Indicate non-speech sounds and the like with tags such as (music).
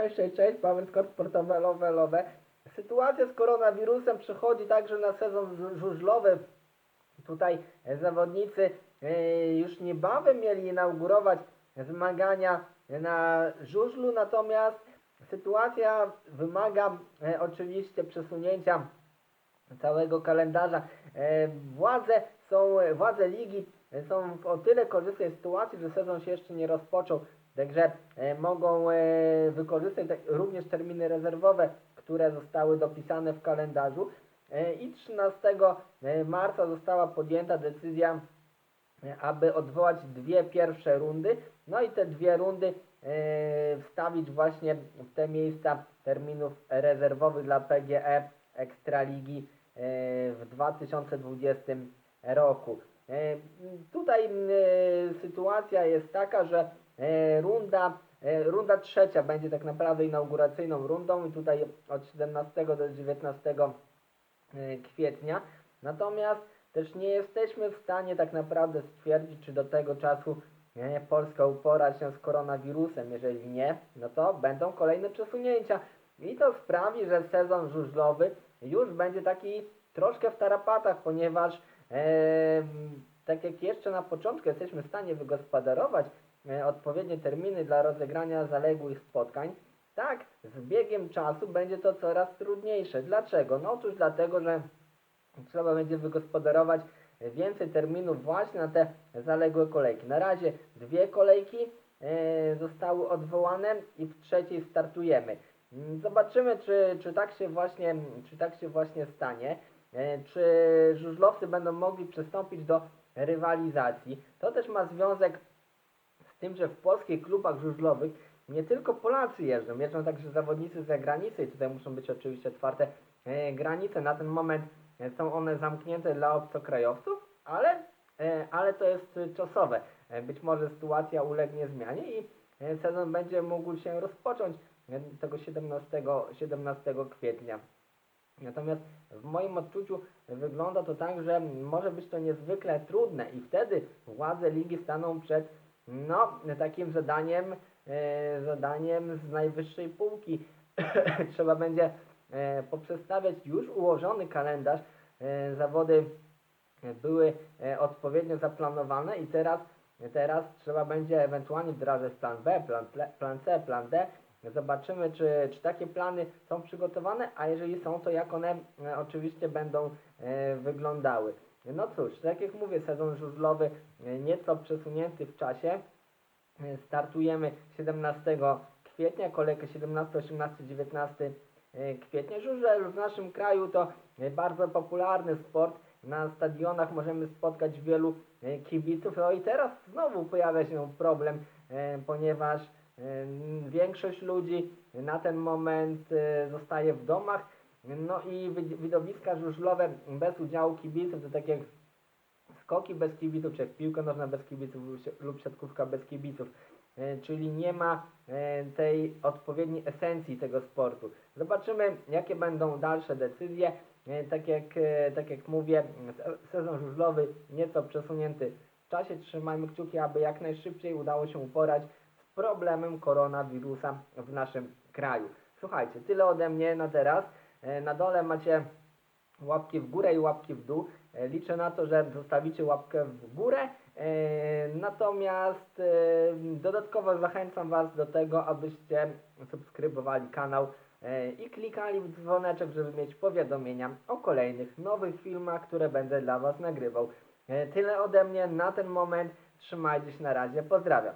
Cześć, cześć, cześć, Paweł lowe. Sytuacja z koronawirusem przychodzi także na sezon żu- żużlowy. Tutaj zawodnicy e, już niebawem mieli inaugurować zmagania na żużlu, natomiast sytuacja wymaga e, oczywiście przesunięcia całego kalendarza. E, Władze są, władze ligi są w o tyle korzystnej sytuacji, że sezon się jeszcze nie rozpoczął, także e, mogą e, wykorzystać również terminy rezerwowe, które zostały dopisane w kalendarzu. E, I 13 marca została podjęta decyzja, aby odwołać dwie pierwsze rundy, no i te dwie rundy wstawić właśnie w te miejsca terminów rezerwowych dla PGE Ekstraligi w 2020 roku. E, Tutaj e, sytuacja jest taka, że e, runda, runda trzecia będzie tak naprawdę inauguracyjną rundą i tutaj od 17 do 19 e, kwietnia. Natomiast też nie jesteśmy w stanie tak naprawdę stwierdzić, czy do tego czasu Polska upora się z koronawirusem. Jeżeli nie, no to będą kolejne przesunięcia. I to sprawi, że sezon żużlowy już będzie taki troszkę w tarapatach, ponieważ tak jak jeszcze na początku jesteśmy w stanie wygospodarować e, odpowiednie terminy dla rozegrania zaległych spotkań, tak z biegiem czasu będzie to coraz trudniejsze. Dlaczego? No otóż dlatego, że trzeba będzie wygospodarować więcej terminów właśnie na te zaległe kolejki. Na razie dwie kolejki e, zostały odwołane i w trzeciej startujemy. Mm, Zobaczymy, czy, czy, tak się właśnie, czy tak się właśnie stanie. E, Czy żużlowcy będą mogli przystąpić do rywalizacji. To też ma związek z tym, że w polskich klubach żużlowych nie tylko Polacy jeżdżą, jeżdżą także zawodnicy z zagranicy i tutaj muszą być oczywiście otwarte e, granice. Na ten moment e, są one zamknięte dla obcokrajowców, ale, ale to jest czasowe. Być może sytuacja ulegnie zmianie i sezon będzie mógł się rozpocząć tego 17, 17 kwietnia. Natomiast w moim odczuciu wygląda to tak, że może być to niezwykle trudne i wtedy władze ligi staną przed no, takim zadaniem, e, zadaniem z najwyższej półki. (laughs) Trzeba będzie e, poprzestawiać już ułożony kalendarz. E, zawody były e, odpowiednio zaplanowane i teraz, teraz trzeba będzie ewentualnie wdrażać plan B, plan, plan C, plan D. Zobaczymy, czy, czy takie plany są przygotowane, a jeżeli są, to jak one e, oczywiście będą e, wyglądały. No cóż, tak jak mówię, sezon żużlowy e, nieco przesunięty w czasie. E, Startujemy 17 kwietnia, kolejkę 17, 18, 19 e, kwietnia. Żużel w naszym kraju to e, bardzo popularny sport. Na stadionach możemy spotkać wielu e, kibiców. No i teraz znowu pojawia się problem, e, ponieważ większość ludzi na ten moment e, zostaje w domach. No i wi- widowiska żużlowe bez udziału kibiców, to tak jak skoki bez kibiców, czy jak piłka nożna bez kibiców lub si- lub siatkówka bez kibiców. E, Czyli nie ma e, tej odpowiedniej esencji tego sportu. Zobaczymy, jakie będą dalsze decyzje. Tak jak, tak jak mówię, se- sezon żużlowy nieco przesunięty w czasie. Trzymajmy kciuki, aby jak najszybciej udało się uporać problemem koronawirusa w naszym kraju. Słuchajcie, tyle ode mnie na teraz. E, Na dole macie łapki w górę i łapki w dół. E, Liczę na to, że zostawicie łapkę w górę. E, Natomiast dodatkowo zachęcam Was do tego, abyście subskrybowali kanał i klikali w dzwoneczek, żeby mieć powiadomienia o kolejnych nowych filmach, które będę dla Was nagrywał. Tyle ode mnie na ten moment. Trzymajcie się na razie. Pozdrawiam.